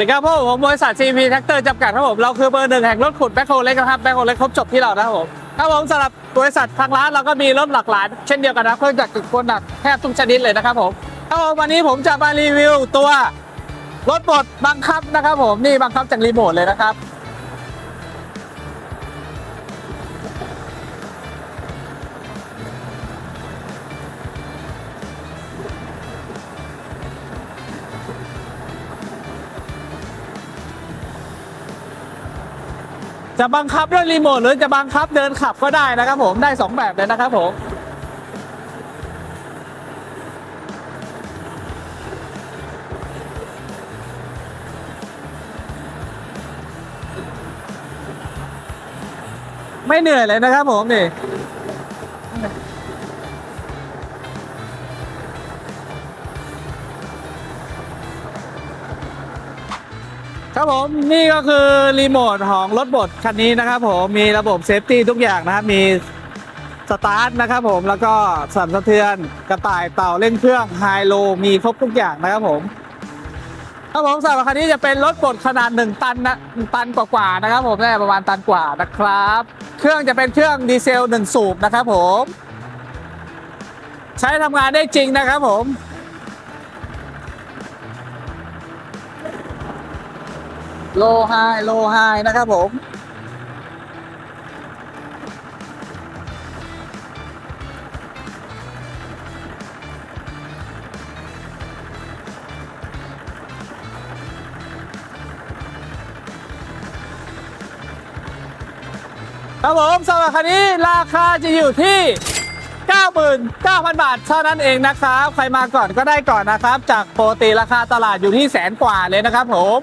ดีครับผมผมบริษัท CP Tractor จำกัดครับผม เราคือเบอร์หนึ่งแห่งรถขุดแบ็คโฮเล็กนะครับแบ็คโฮเล็กครบจบที่เรานะครับผมครับผมสำหรับบริษัททางร้านเราก็มีรถหลากหลาย เช่นเดียวกันนะเครื่องจักรกลคนหนักแทบทุกชนิดเลยนะครับผมครับผมวันนี้ผมจะมารีวิวตัวรถบดบังคับนะครับผมนี่บังคับจากรีโมทเลยนะครับ จะบังคับด้วยรีโมทหรือจะบังคับเดินขับก็ได้นะครับผมได้สองแบบเลยนะครับผมไม่เหนื่อยเลยนะครับผมนี่ ครับผมนี่ก็คือรีโมทของรถบดคันนี้นะครับผมมีระบบเซฟตี้ทุกอย่างนะครับมีสตาร์ทนะครับผมแล้วก็สั่นสะเทือนกระต่ายเต่าเร่งเครื่องไฮโลมีครบทุกอย่างนะครับผมครับผมสำหรับคันนี้จะเป็นรถบดขนาด 1 ตันนะตันกว่าๆนะครับ ผมได้ประมาณตันกว่านะครับ เครื่องจะเป็นเครื่องดีเซล 1 สูบนะครับผม ใช้ทำงานได้จริงนะครับผม โลไฮโลไฮนะครับผม ครับผมสำหรับคันนี้ราคาจะอยู่ที่ 99,000 บาทเท่านั้นเองนะครับ ใครมาก่อนก็ได้ก่อนนะครับ จากปกติราคาตลาดอยู่ที่แสนกว่าเลยนะครับผม